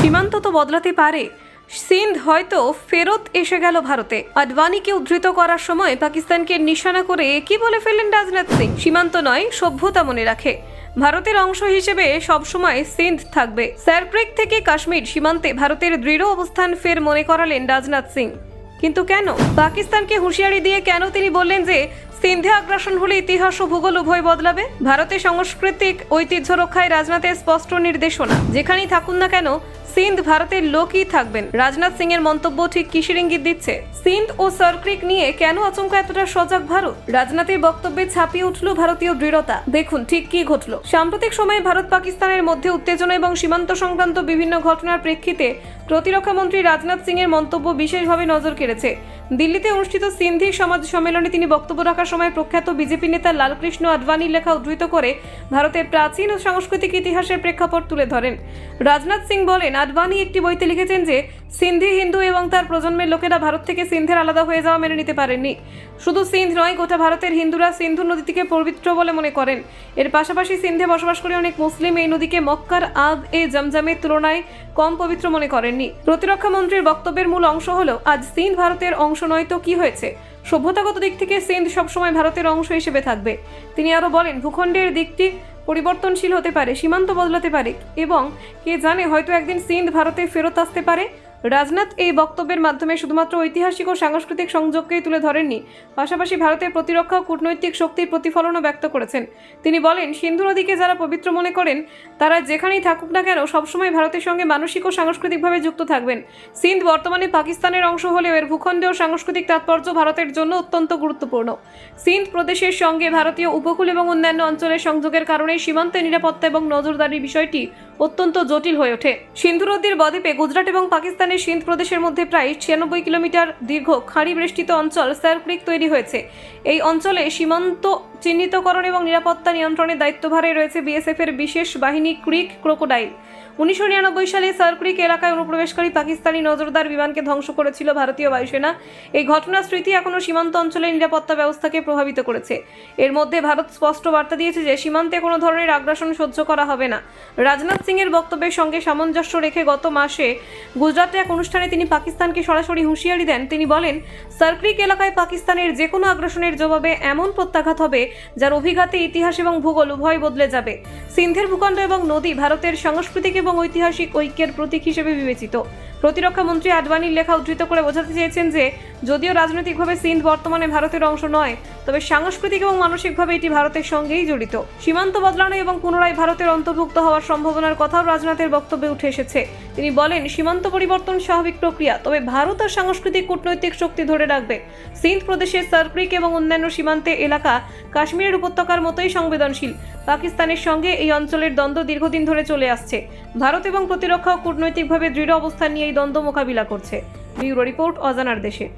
সীমান্ত তো বদলাতে পারে। সিন্ধ হয়তো ফেরত এসে গেল ভারতে। আডবাণীকে উদ্ধৃত করার সময় পাকিস্তানকে নিশানা করে কি বলে ফেললেন রাজনাথ সিং? সীমান্ত নয়, সভ্যতা মনে রাখে। ভারতের অংশ হিসেবে সবসময় সিন্ধ থাকবে। স্যারপ্রেক থেকে কাশ্মীর সীমান্তে ভারতের দৃঢ় অবস্থান ফের মনে করালেন রাজনাথ সিং। কিন্তু কেন? পাকিস্তানকে হুঁশিয়ারি দিয়ে কেন তিনি বললেন যে সিন্ধে আগ্রাসন হলে ইতিহাস ও ভূগোল উভয় বদলাবে? ভারতের সাংস্কৃতিক ঐতিহ্য রক্ষায় রাজনাথের স্পষ্ট নির্দেশনা, যেখানেই থাকুন না কেন সিন্ধ ভারতের লোকই থাকবেন। রাজনাথ সিং এর মন্তব্য ঠিক কিসের ইঙ্গিত দিচ্ছে? সিন্ধ ও সার্ক্রিক নিয়ে কেন আচমকা এতটা সজাগ ভারত? রাজনাথের বক্তব্যে ছাপিয়ে উঠল ভারতীয় দৃঢ়তা। দেখুন ঠিক কি ঘটল। সাম্প্রতিক সময়ে ভারত পাকিস্তানের মধ্যে উত্তেজনা এবং সীমান্ত সংক্রান্ত বিভিন্ন ঘটনার প্রেক্ষিতে প্রতিরক্ষা মন্ত্রী রাজনাথ সিং এর মন্তব্য বিশেষভাবে নজর কেড়েছে। দিল্লিতে অনুষ্ঠিত সিন্ধি সমাজ সম্মেলনে তিনি বক্তব্য রাখার সময় প্রখ্যাত বিজেপি নেতা লালকৃষ্ণ আদভানির লেখা উদ্ধৃত করে ভারতের প্রাচীন ও সাংস্কৃতিক ইতিহাসের প্রেক্ষাপট তুলে ধরেন। রাজনাথ সিং বলেন, আদভানি একটি বইতে লিখেছেন যে সিন্ধি হিন্দু এবং তার প্রজন্মের লোকেরা ভারত থেকে সিন্ধের আলাদা হয়ে যাওয়া মেনে নিতে পারেননি। শুধু সিন্ধ নয়, গোটা ভারতের হিন্দুরা সিন্ধু নদীটিকে পবিত্র বলে মনে করেন। এর পাশাপাশি সিন্ধে বসবাস করে অনেক মুসলিম এই নদীকে মক্কার আব এ জমজমের তুলনায় কম পবিত্র মনে করেননি। প্রতিরক্ষা মন্ত্রীর বক্তব্যের মূল অংশ হলো, আজ সিন্ধ ভারতের অংশ নয় তো কি হয়েছে? সভ্যতাগত দিক থেকে সিন্ধ সবসময় ভারতের অংশ হিসেবে থাকবে। তিনি আরও বলেন, ভূখণ্ডের দিকটি পরিবর্তনশীল হতে পারে, সীমান্ত বদলাতে পারে এবং কে জানে হয়তো একদিন সিন্ধ ভারতে ফেরত আসতে পারে। রাজনাথ এই বক্তব্যের মাধ্যমে শুধুমাত্র ঐতিহাসিক ও সাংস্কৃতিক সংযোগকেই তুলে ধরেননি, পাশাপাশি ভারতের প্রতিরক্ষা ও কূটনৈতিক শক্তির প্রতিফলনও ব্যক্ত করেছেন। তিনি বলেন, সিন্ধু নদীকে যারা পবিত্র মনে করেন, তারা যেখানেই থাকুক না কেন সবসময় ভারতের সঙ্গে মানসিক ও সাংস্কৃতিকভাবে যুক্ত থাকবেন। সিন্ধ বর্তমানে পাকিস্তানের অংশ হলেও এর ভূখণ্ডে ও সাংস্কৃতিক তাৎপর্য ভারতের জন্য অত্যন্ত গুরুত্বপূর্ণ। সিন্ধ প্রদেশের সঙ্গে ভারতীয় উপকূল এবং অন্যান্য অঞ্চলের সংযোগের কারণে সীমান্তে নিরাপত্তা এবং নজরদারির বিষয়টি অত্যন্ত জটিল হয়ে ওঠে। সিন্ধু নদীর বদ্বীপে গুজরাট এবং পাকিস্তানের সিন্ধ প্রদেশের মধ্যে প্রায় ছিয়ানব্বই কিলোমিটার দীর্ঘ খাঁড়ি বেষ্টিত অঞ্চল স্যার ক্রিক তৈরি হয়েছে। এই অঞ্চলে সীমান্ত চিহ্নিতকরণ এবং নিরাপত্তা নিয়ন্ত্রণের দায়িত্বভারে রয়েছে বিএসএফ এর বিশেষ বাহিনী ক্রিক ক্রোকোডাইল। উনিশশো নিরানব্বই সালে সার্ক্রিক এলাকায় অনুপ্রবেশকারী পাকিস্তানি নজরদার বিমানকে ধ্বংস করেছিল ভারতীয় বায়ুসেনা। এই ঘটনার স্মৃতি এখনও সীমান্ত অঞ্চলের নিরাপত্তা ব্যবস্থাকে প্রভাবিত করেছে। এর মধ্যে ভারত স্পষ্ট বার্তা দিয়েছে যে, সীমান্তে কোনো ধরনের আগ্রাসন সহ্য করা হবে না। রাজনাথ সিং এর বক্তব্যের সঙ্গে সামঞ্জস্য রেখে গত মাসে গুজরাটে এক অনুষ্ঠানে তিনি পাকিস্তানকে সরাসরি হুঁশিয়ারি দেন। তিনি বলেন সার্ক্রিক এলাকায় পাকিস্তানের যে কোনো আগ্রাসনের জবাবে এমন প্রত্যাঘাত হবে যার অভিঘাতে ইতিহাস এবং ভূগোল উভয় বদলে যাবে। সিন্ধের ভূখণ্ড এবং নদী ভারতের সাংস্কৃতিক এবং ঐতিহাসিক ঐক্যের প্রতীক হিসেবে বিবেচিত। প্রতিরক্ষা মন্ত্রী আডবাণীর লেখা উদ্ধৃত করে বোঝাতে চেয়েছেন যে, যদিও রাজনৈতিকভাবে সিন্ধ বর্তমানে ভারতের অংশ নয়, তবে সাংস্কৃতিক এবং মানসিকভাবে এটি ভারতের সঙ্গেই জড়িত। সীমান্ত বদলানো এবং পুনরায় ভারতের অন্তর্ভুক্ত হওয়ার সম্ভাবনার কথাও রাজনাথের বক্তব্যে উঠে এসেছে। তিনি বলেন, সীমান্ত পরিবর্তন স্বাভাবিক প্রক্রিয়া, তবে ভারত আর সাংস্কৃতিক কূটনৈতিক শক্তি ধরে রাখবে। সিন্ধ প্রদেশের সার্ক্রিক এবং অন্যান্য সীমান্তে এলাকা কাশ্মীরের উপত্যকার মতোই সংবেদনশীল। পাকিস্তানের সঙ্গে এই অঞ্চলের দ্বন্দ্ব দীর্ঘদিন ধরে চলে আসছে। ভারত এবং প্রতিরক্ষা ও কূটনৈতিকভাবে দৃঢ় অবস্থান নিয়ে দ্বন্দ্ব মোকাবিলা করছে। ব্যুরো রিপোর্ট অজানার দেশে।